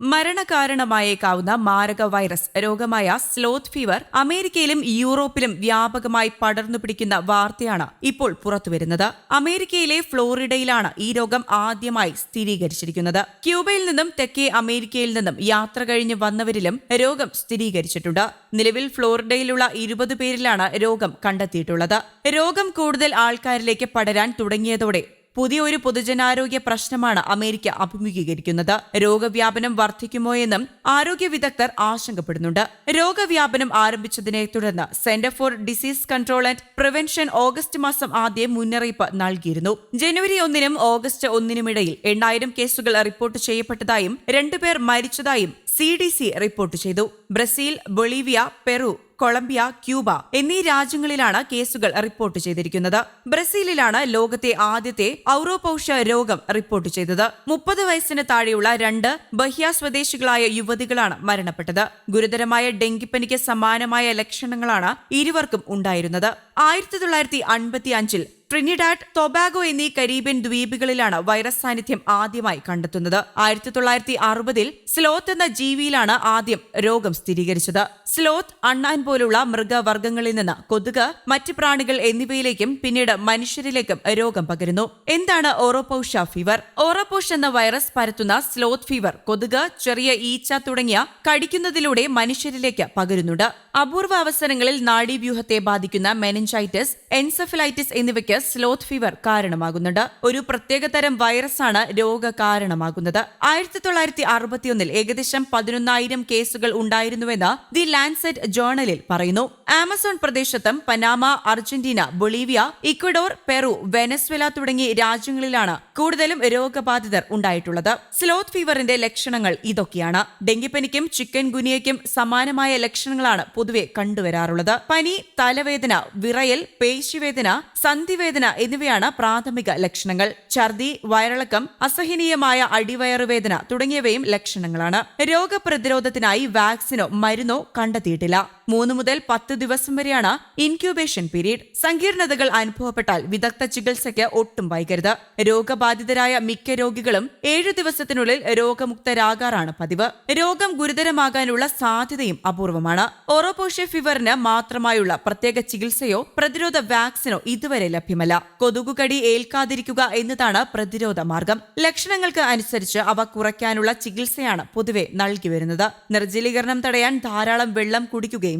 മരണകാരണമായേക്കാവുന്ന മാരക virus രോഗമായ sloth fever അമേരിക്കയിലും യൂറോപ്പിലും വ്യാപകമായി പടർന്നു പിടിക്കുന്ന വാർത്തയാണ് ഇപ്പോൾ പുറത്തുവരുന്നത്. അമേരിക്കയിലെ ഫ്ലോറിഡയിലാണ് ഈ രോഗം ആദ്യമായി സ്ഥിരീകരിച്ചിരിക്കുന്നത്. ക്യൂബയിൽ നിന്നും തെക്കേ അമേരിക്കയിൽ നിന്നും യാത്ര കഴിഞ്ഞ് വന്നവരിലും രോഗം സ്ഥിരീകരിച്ചിട്ടുണ്ട്. നിലവിൽ ഫ്ലോറിഡയിലുള്ള ഇരുപത് പേരിലാണ് രോഗം കണ്ടെത്തിയിട്ടുള്ളത്. രോഗം കൂടുതൽ ആൾക്കാരിലേക്ക് പടരാൻ തുടങ്ങിയതോടെ പുതിയ ഒരു പൊതുജനാരോഗ്യ പ്രശ്നമാണ് അമേരിക്ക അഭിമുഖീകരിക്കുന്നത്. രോഗവ്യാപനം വർദ്ധിക്കുമോ എന്നും ആരോഗ്യ വിദഗ്ധർ ആശങ്കപ്പെടുന്നുണ്ട്. രോഗവ്യാപനം ആരംഭിച്ചതിനെ തുടർന്ന് centre for disease control and prevention August മാസം ആദ്യം മുന്നറിയിപ്പ് നൽകിയിരുന്നു. ജനുവരി ഒന്നിനും ഓഗസ്റ്റ് ഒന്നിനുമിടയിൽ എണ്ണായിരം കേസുകൾ റിപ്പോർട്ട് ചെയ്യപ്പെട്ടതായും രണ്ടുപേർ മരിച്ചതായും സി ഡി സി റിപ്പോർട്ട് ചെയ്തു. Brazil Bolivia Peru Colombia Cuba എന്നീ രാജ്യങ്ങളിലാണ് കേസുകൾ റിപ്പോർട്ട് ചെയ്തിരിക്കുന്നത്. ബ്രസീലിലാണ് ലോകത്തെ ആദ്യത്തെ ഔറോപൌഷ രോഗം റിപ്പോർട്ട് ചെയ്തത്. മുപ്പത് വയസ്സിന് താഴെയുള്ള രണ്ട് ബഹ്യ സ്വദേശികളായ യുവതികളാണ് മരണപ്പെട്ടത്. ഗുരുതരമായ ഡെങ്കിപ്പനിക്ക് സമാനമായ ലക്ഷണങ്ങളാണ് ഇരുവർക്കും ഉണ്ടായിരുന്നത്. ആയിരത്തി തൊള്ളായിരത്തി അൻപത്തി അഞ്ചിൽ ട്രിനിഡാഡ് തൊബാഗോ എന്നീ കരീബിയൻ ദ്വീപുകളിലാണ് വൈറസ് സാന്നിധ്യം ആദ്യമായി കണ്ടെത്തുന്നത്. ആയിരത്തി തൊള്ളായിരത്തി അറുപതിൽ സ്ലോത്ത് എന്ന ജീവിയിലാണ് ആദ്യം രോഗം സ്ഥിരീകരിച്ചത്. സ്ലോത്ത് അണ്ണാൻ പോലുള്ള മൃഗവർഗങ്ങളിൽ നിന്ന് കൊതുക് മറ്റ് പ്രാണികൾ എന്നിവയിലേക്കും പിന്നീട് മനുഷ്യരിലേക്കും രോഗം പകരുന്നു. എന്താണ് ഓറോപൌഷ ഫീവർ? ഓറോപൌഷ് എന്ന വൈറസ് പരത്തുന്ന സ്ലോത്ത് ഫീവർ കൊതുക് ചെറിയ ഈച്ച തുടങ്ങിയ കടിക്കുന്നതിലൂടെ മനുഷ്യരിലേക്ക് പകരുന്നുണ്ട്. അപൂർവ അവസരങ്ങളിൽ നാഡീവ്യൂഹത്തെ ബാധിക്കുന്ന മെനഞ്ചൈറ്റിസ് എൻസെഫലൈറ്റിസ് എന്നിവയ്ക്ക് സ്ലോത്ത് ഫീവർ കാരണമാകുന്നുണ്ട്. ഒരു പ്രത്യേകതരം വൈറസാണ് രോഗ കാരണമാകുന്നത് ആയിരത്തി തൊള്ളായിരത്തി അറുപത്തിയൊന്നിൽ ഏകദേശം പതിനൊന്നായിരം കേസുകൾ ഉണ്ടായിരുന്നുവെന്ന് ദി ലാൻസെറ്റ് ജേണലിൽ പറയുന്നു. ആമസോൺ പ്രദേശത്തും Panama Argentina Bolivia Ecuador Peru Venezuela തുടങ്ങിയ രാജ്യങ്ങളിലാണ് കൂടുതലും രോഗബാധിതർ ഉണ്ടായിട്ടുള്ളത്. സ്ലോത്ത് ഫീവറിന്റെ ലക്ഷണങ്ങൾ ഇതൊക്കെയാണ്. ഡെങ്കിപ്പനിക്കും ചിക്കൻ ഗുനിയയ്ക്കും സമാനമായ ലക്ഷണങ്ങളാണ് പൊതുവെ കണ്ടുവരാറുള്ളത്. പനി തലവേദന വിറയൽ പേശിവേദന സന്ധിവേദന എന്നിവയാണ് പ്രാഥമിക ലക്ഷണങ്ങൾ. ഛർദി വയറിളക്കം അസഹനീയമായ അടിവയറുവേദന തുടങ്ങിയവയും ലക്ഷണങ്ങളാണ്. രോഗപ്രതിരോധത്തിനായി വാക്സിനോ മരുന്നോ കണ്ടെത്തിയിട്ടില്ല. മൂന്ന് മുതൽ പത്ത് ദിവസം വരെയാണ് ഇൻക്യൂബേഷൻ പീരീഡ് സങ്കീർണതകൾ അനുഭവപ്പെട്ടാൽ വിദഗ്ധ ചികിത്സയ്ക്ക് ഒട്ടും വൈകരുത്. രോഗബാധിതരായ മിക്ക രോഗികളും ഏഴു ദിവസത്തിനുള്ളിൽ രോഗമുക്തരാകാറാണ് പതിവ്. രോഗം ഗുരുതരമാകാനുള്ള സാധ്യതയും അപൂർവമാണ്. ഓറോപോഷ്യ ഫീവറിന് മാത്രമായുള്ള പ്രത്യേക ചികിത്സയോ പ്രതിരോധ വാക്സിനോ ഇതുവരെ ലഭ്യമല്ല. കൊതുകുകടി ഏൽക്കാതിരിക്കുക എന്നതാണ് പ്രതിരോധ മാർഗം. ലക്ഷണങ്ങൾക്ക് അനുസരിച്ച് അവ കുറയ്ക്കാനുള്ള ചികിത്സയാണ് പൊതുവെ നൽകി വരുന്നത്. നിർജലീകരണം തടയാൻ ധാരാളം വെള്ളം കുടിക്കുകയും